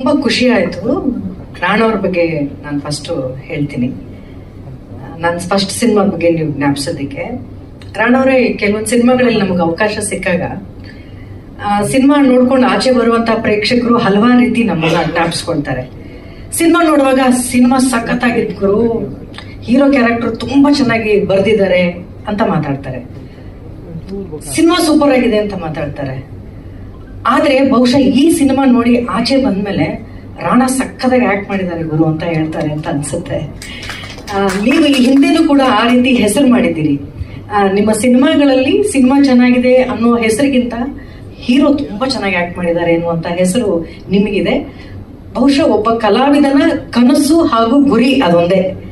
ತುಂಬಾ ಖುಷಿ ಆಯ್ತು. ರಾಣವ್ರ ಬಗ್ಗೆ ನಾನು ಫಸ್ಟ್ ಹೇಳ್ತೀನಿ. ನನ್ನ ಫಸ್ಟ್ ಸಿನಿಮಾ ಬಗ್ಗೆ ನೀವು ಜ್ಞಾಪಿಸೋದಕ್ಕೆ. ರಾಣವರೇ ಕೆಲವೊಂದು ಸಿನಿಮಾಗಳಲ್ಲಿ ನಮಗೆ ಅವಕಾಶ ಸಿಕ್ಕಾಗ ಸಿನಿಮಾ ನೋಡ್ಕೊಂಡು ಆಚೆ ಬರುವಂತ ಪ್ರೇಕ್ಷಕರು ಹಲವಾರು ರೀತಿ ನಮ್ಮನ್ನ ಜ್ಞಾಪಿಸ್ಕೊಳ್ತಾರೆ. ಸಿನಿಮಾ ನೋಡುವಾಗ ಸಿನಿಮಾ ಸಖತ್ತಾಗಿದ್ರು ಹೀರೋ ಕ್ಯಾರೆಕ್ಟರ್ ತುಂಬಾ ಚೆನ್ನಾಗಿ ಬರ್ದಿದ್ದಾರೆ ಅಂತ ಮಾತಾಡ್ತಾರೆ. ಸಿನಿಮಾ ಸೂಪರ್ ಆಗಿದೆ ಅಂತ ಮಾತಾಡ್ತಾರೆ. ಆದ್ರೆ ಬಹುಶಃ ಈ ಸಿನಿಮಾ ನೋಡಿ ಆಚೆ ಬಂದ್ಮೇಲೆ ರಾಣಾ ಸಕ್ಕದಾಗಿ ಆಕ್ಟ್ ಮಾಡಿದ್ದಾರೆ ಗುರು ಅಂತ ಹೇಳ್ತಾರೆ ಅಂತ ಅನ್ಸುತ್ತೆ. ನೀವು ಈ ಹಿಂದೆನೂ ಕೂಡ ಆ ರೀತಿ ಹೆಸರು ಮಾಡಿದ್ದೀರಿ. ನಿಮ್ಮ ಸಿನಿಮಾಗಳಲ್ಲಿ ಸಿನಿಮಾ ಚೆನ್ನಾಗಿದೆ ಅನ್ನೋ ಹೆಸರಿಗಿಂತ ಹೀರೋ ತುಂಬಾ ಚೆನ್ನಾಗಿ ಆಕ್ಟ್ ಮಾಡಿದ್ದಾರೆ ಎನ್ನುವಂಥ ಹೆಸರು ನಿಮಗಿದೆ. ಬಹುಶಃ ಒಬ್ಬ ಕಲಾವಿದನ ಕನಸು ಹಾಗೂ ಗುರಿ ಅದೊಂದೇ.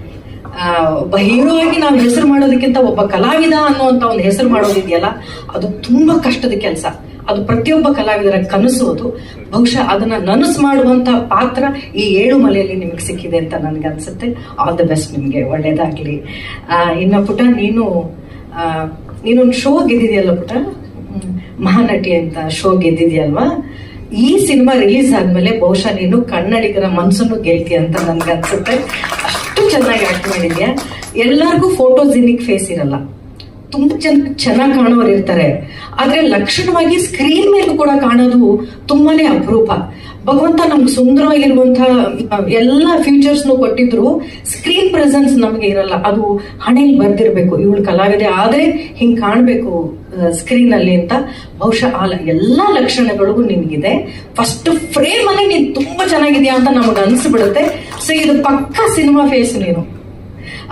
ಹೀರೋ ಆಗಿ ನಾವು ಹೆಸರು ಮಾಡೋದಕ್ಕಿಂತ ಒಬ್ಬ ಕಲಾವಿದ ಅನ್ನುವಂತ ಒಂದು ಹೆಸರು ಮಾಡೋದಿದೆಯಲ್ಲ, ಅದು ತುಂಬಾ ಕಷ್ಟದ ಕೆಲಸ. ಅದು ಪ್ರತಿಯೊಬ್ಬ ಕಲಾವಿದರ ಕನಸು ಅದು. ಬಹುಶಃ ಅದನ್ನ ನನಸು ಮಾಡುವಂತ ಪಾತ್ರ ಈ ಏಳು ಮಲೆಯಲ್ಲಿ ನಿಮಗೆ ಸಿಕ್ಕಿದೆ ಅಂತ ನನಗೆ ಅನ್ಸುತ್ತೆ. ಆಲ್ ದ ಬೆಸ್ಟ್ ನಿಮಗೆ, ಒಳ್ಳೇದಾಗ್ಲಿ. ಇನ್ನು ಪುಟ, ನೀನು ನೀನೊಂದು ಶೋ ಗೆದ್ದಿದೆಯಲ್ಲ ಪುಟ? ಮಹಾನಟಿ ಅಂತ ಶೋ ಗೆದ್ದಿದ್ಯಲ್ವಾ? ಈ ಸಿನಿಮಾ ರಿಲೀಸ್ ಆದ್ಮೇಲೆ ಬಹುಶಃ ನೀನು ಕನ್ನಡಿಗರ ಮನ್ಸನ್ನು ಗೆಲ್ತಿ ಅಂತ ನನ್ಗೆ ಅನ್ಸುತ್ತೆ. ಅಷ್ಟು ಚೆನ್ನಾಗಿ ಆಕ್ಟ್ ಮಾಡಿದ್ಯಾ? ಎಲ್ಲರಿಗೂ ಫೋಟೋಜಿನಿಕ್ ಫೇಸ್ ಇರಲ್ಲ. ತುಂಬಾ ಜನ ಚೆನ್ನಾಗಿ ಕಾಣೋರು ಇರ್ತಾರೆ ಆದ್ರೆ ಲಕ್ಷಣವಾಗಿ ಸ್ಕ್ರೀನ್ ಮೇಲೂ ಕೂಡ ಕಾಣೋದು ತುಂಬಾನೇ ಅಪರೂಪ. ಭಗವಂತ ನಮ್ಗೆ ಸುಂದರವಾಗಿರುವಂತಹ ಎಲ್ಲ ಫ್ಯೂಚರ್ಸ್ನು ಕೊಟ್ಟಿದ್ರು ಸ್ಕ್ರೀನ್ ಪ್ರೆಸೆನ್ಸ್ ನಮಗೆ ಇರಲ್ಲ. ಅದು ಹಣೆಯಲ್ಲಿ ಬರ್ದಿರ್ಬೇಕು. ಇವಳು ಕಲಾವಿದೆ ಆದ್ರೆ ಹಿಂಗ್ ಕಾಣ್ಬೇಕು ಸ್ಕ್ರೀನ್ ಅಲ್ಲಿ ಅಂತ. ಬಹುಶಃ ಆ ಎಲ್ಲ ಲಕ್ಷಣಗಳಿಗೂ ನಿನ್ಗಿದೆ ಫಸ್ಟ್ ಫ್ರೇಮ್ ಅಲ್ಲಿ ನೀನ್ ತುಂಬಾ ಚೆನ್ನಾಗಿದ್ಯಾ ಅಂತ ನಮಗೆ ಅನ್ಸ್ಬಿಡುತ್ತೆ ಸೊ ಇದು ಪಕ್ಕಾ ಸಿನಿಮಾ ಫೇಸ್ ನೀನು.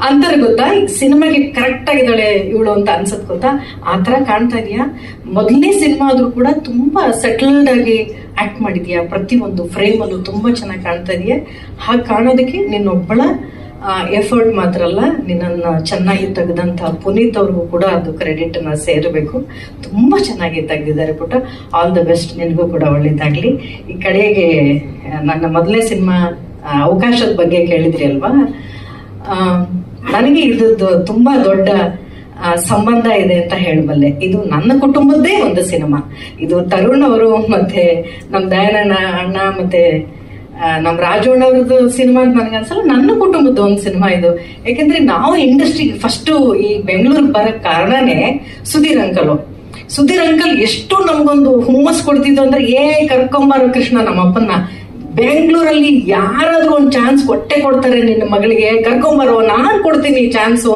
ಅಂತಾರೆ ಗೊತ್ತಾ? ಸಿನಿಮಾಗೆ ಕರೆಕ್ಟ್ ಆಗಿದ್ದಾಳೆ ಇವಳು ಅಂತ ಅನ್ಸತ್ ಗೊತ್ತಾ? ಆ ತರ ಕಾಣ್ತಾ ಇದೀಯಾ? ಮೊದಲನೇ ಸಿನಿಮಾ ಆದ್ರೂ ಕೂಡ ತುಂಬಾ ಸೆಟಲ್ಡ್ ಆಗಿ ಆಕ್ಟ್ ಮಾಡಿದೆಯಾ? ಪ್ರತಿಯೊಂದು ಫ್ರೇಮ್ ಅಲ್ಲೂ ತುಂಬಾ ಚೆನ್ನಾಗಿ ಕಾಣ್ತಾ ಇದೆಯಾ? ಹಾಗೆ ಕಾಣೋದಕ್ಕೆ ನಿನ್ನೊಬ್ಬಳ ಎಫರ್ಟ್ ಮಾತ್ರ ಅಲ್ಲ, ನಿನ್ನನ್ನು ಚೆನ್ನಾಗಿ ತೆಗೆದಂತ ಪುನೀತ್ ಅವ್ರಿಗೂ ಕೂಡ ಅದು ಕ್ರೆಡಿಟ್ನ ಸೇರಬೇಕು. ತುಂಬಾ ಚೆನ್ನಾಗಿ ತೆಗೆದಿದ್ದಾರೆ ಪುಟ್ಟ. ಆಲ್ ದ ಬೆಸ್ಟ್ ನಿನಗೂ ಕೂಡ ಒಳ್ಳೇದಾಗ್ಲಿ. ಈ ಕಡೆಗೆ ನನ್ನ ಮೊದಲನೇ ಸಿನಿಮಾ ಅವಕಾಶದ ಬಗ್ಗೆ ಕೇಳಿದ್ರಿ ಅಲ್ವಾ? ನನಗೆ ಇದ್ದದ್ದು ತುಂಬಾ ದೊಡ್ಡ ಸಂಬಂಧ ಇದೆ ಅಂತ ಹೇಳಬಲ್ಲೆ. ಇದು ನನ್ನ ಕುಟುಂಬದ್ದೇ ಒಂದು ಸಿನಿಮಾ. ಇದು ತರುಣ್ ಅವರು ಮತ್ತೆ ನಮ್ ದಯಾನಣ್ಣ ಅಣ್ಣ ಮತ್ತೆ ಆ, ನಮ್ ರಾಜಣ್ಣ ಅವ್ರದ್ದು ಸಿನಿಮಾ ಅಂತ ನನಗೆ ಅನ್ಸಲ್ಲ ನನ್ನ ಕುಟುಂಬದ ಒಂದು ಸಿನಿಮಾ ಇದು. ಯಾಕೆಂದ್ರೆ ನಾವು ಇಂಡಸ್ಟ್ರಿ ಫಸ್ಟ್ ಈ ಬೆಂಗಳೂರಿಗೆ ಬರಕ್ ಕಾರಣನೇ ಸುಧೀರ್ ಅಂಕಲ್ ಸುಧೀರ್ ಅಂಕಲ್ ಎಷ್ಟು ನಮ್ಗೊಂದು ಹುಮ್ಮಸ್ ಕೊಡ್ತಿದ್ದು ಅಂದ್ರೆ ಏ ಕರ್ಕೊಂಬಾರೋ ಕೃಷ್ಣ ನಮ್ಮ ಅಪ್ಪನ ಬೆಂಗಳೂರಲ್ಲಿ ಯಾರಾದ್ರೂ ಒಂದು ಚಾನ್ಸ್ ಕೊಟ್ಟೆ ಕೊಡ್ತಾರೆ ನಿನ್ನ ಮಗಳಿಗೆ. ಕರ್ಕೊಂಬರೋ ನಾನ್ ಕೊಡ್ತೀನಿ ಚಾನ್ಸ್.